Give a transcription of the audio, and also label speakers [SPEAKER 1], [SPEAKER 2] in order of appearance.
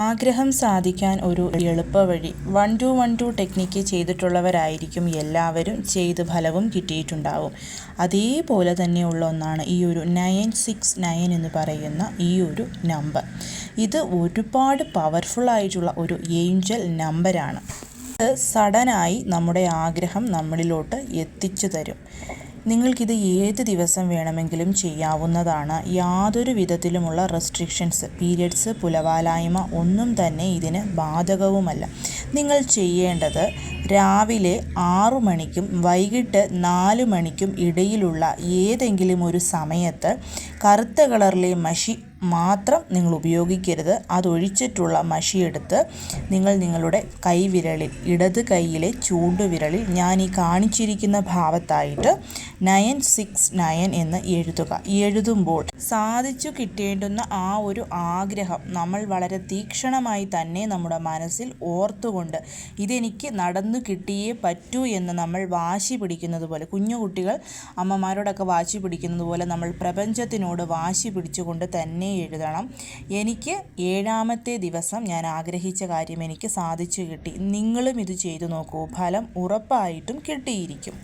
[SPEAKER 1] ആഗ്രഹം സാധിക്കാൻ ഒരു എളുപ്പവഴി one two one two technique ചെയ്തിട്ടുള്ളവരായിരിക്കും എല്ലാവരും ചെയ്ത് ഫലവും കിട്ടിയിട്ടുണ്ടാവും. അതേപോലെ തന്നെയുള്ള ഒന്നാണ് ഈ ഒരു നയൻ സിക്സ് നയൻ എന്ന് പറയുന്ന ഈ ഒരു നമ്പർ ഇത് ഒരുപാട് പവർഫുൾ ആയിട്ടുള്ള ഒരു ഏഞ്ചൽ നമ്പരാണ് ഇത് സഡനായി നമ്മുടെ ആഗ്രഹം നമ്മളിലോട്ട് എത്തിച്ചു തരും. നിങ്ങൾക്കിത് ഏത് ദിവസം വേണമെങ്കിലും ചെയ്യാവുന്നതാണ്. യാതൊരു വിധത്തിലുമുള്ള റെസ്ട്രിക്ഷൻസ് പീരിയഡ്സ് പുലവാലായ്മ ഒന്നും തന്നെ ഇതിന് ബാധകവുമല്ല. നിങ്ങൾ ചെയ്യേണ്ടത് രാവിലെ ആറു മണിക്കും വൈകിട്ട് നാല് മണിക്കും ഇടയിലുള്ള ഏതെങ്കിലും ഒരു സമയത്ത് കറുത്ത കളറിലെ മഷി മാത്രം നിങ്ങൾ ഉപയോഗിക്കരുത്. അതൊഴിച്ചിട്ടുള്ള മഷിയെടുത്ത് നിങ്ങൾ നിങ്ങളുടെ കൈവിരലിൽ ഇടത് കൈയിലെ ചൂണ്ടുവിരലിൽ ഞാൻ ഈ കാണിച്ചിരിക്കുന്ന ഭാവത്തായിട്ട് നയൻ സിക്സ് നയൻ എന്ന് എഴുതുക. എഴുതുമ്പോൾ സാധിച്ചു കിട്ടേണ്ടുന്ന ആ ഒരു ആഗ്രഹം നമ്മൾ വളരെ തീക്ഷണമായി തന്നെ നമ്മുടെ മനസ്സിൽ ഓർത്തുകൊണ്ട് ഇതെനിക്ക് നടന്നു കിട്ടിയേ പറ്റൂ എന്ന് നമ്മൾ വാശി പിടിക്കുന്നത് പോലെ കുഞ്ഞു കുട്ടികൾ അമ്മമാരോടൊക്കെ വാശി പിടിക്കുന്നത് പോലെ നമ്മൾ പ്രപഞ്ചത്തിനോട് വാശി പിടിച്ചുകൊണ്ട് തന്നെ എഴുതണം. എനിക്ക് ഏഴാമത്തെ ദിവസം ഞാൻ ആഗ്രഹിച്ച കാര്യം എനിക്ക് സാധിച്ചു കിട്ടി. നിങ്ങളും ഇത് ചെയ്തു നോക്കൂ. ഫലം ഉറപ്പായിട്ടും കിട്ടിയിരിക്കും.